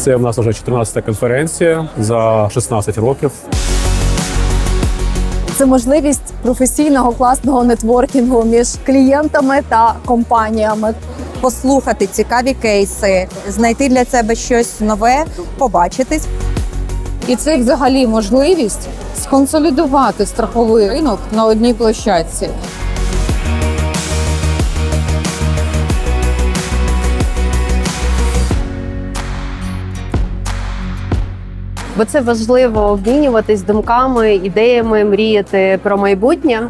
Це в нас вже 14-та конференція за 16 років. Це можливість професійного класного нетворкінгу між клієнтами та компаніями. послухати цікаві кейси, знайти для себе щось нове, побачитись. І це взагалі можливість сконсолідувати страховий ринок на одній площадці. Бо це важливо обмінюватись думками, ідеями, мріяти про майбутнє.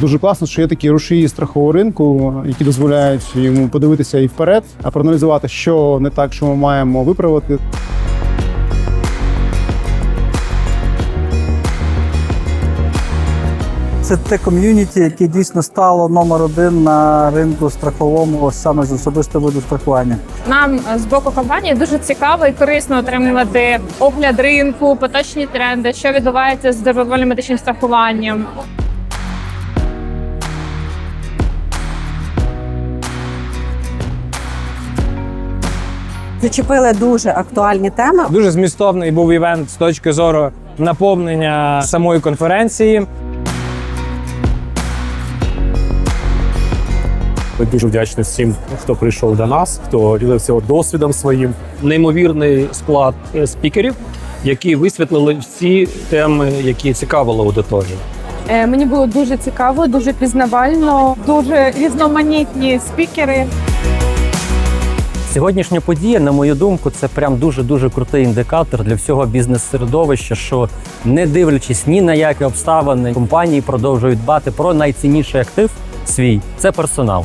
Дуже класно, що є такі рушії страхового ринку, які дозволяють йому подивитися і вперед, а проаналізувати, що не так, що ми маємо виправити. Це те ком'юніті, яке дійсно стало номер один на ринку страховому саме з особистого виду страхування. Нам е, з боку компанії дуже цікаво і корисно отримувати огляд ринку, поточні тренди, що відбувається з добровольним медичним страхуванням. Зачепили дуже актуальні теми. Дуже змістовний був івент з точки зору наповнення самої конференції. Ми дуже вдячні всім, хто прийшов до нас, хто ділився досвідом своїм. неймовірний склад е, спікерів, які висвітлили всі теми, які цікавили аудиторію. Е, Мені було дуже цікаво, дуже пізнавально, дуже різноманітні спікери. Сьогоднішня подія, на мою думку, це прям дуже дуже крутий індикатор для всього бізнес-середовища, що не дивлячись ні на які обставини, компанії продовжують дбати про найцінніший актив свій це персонал.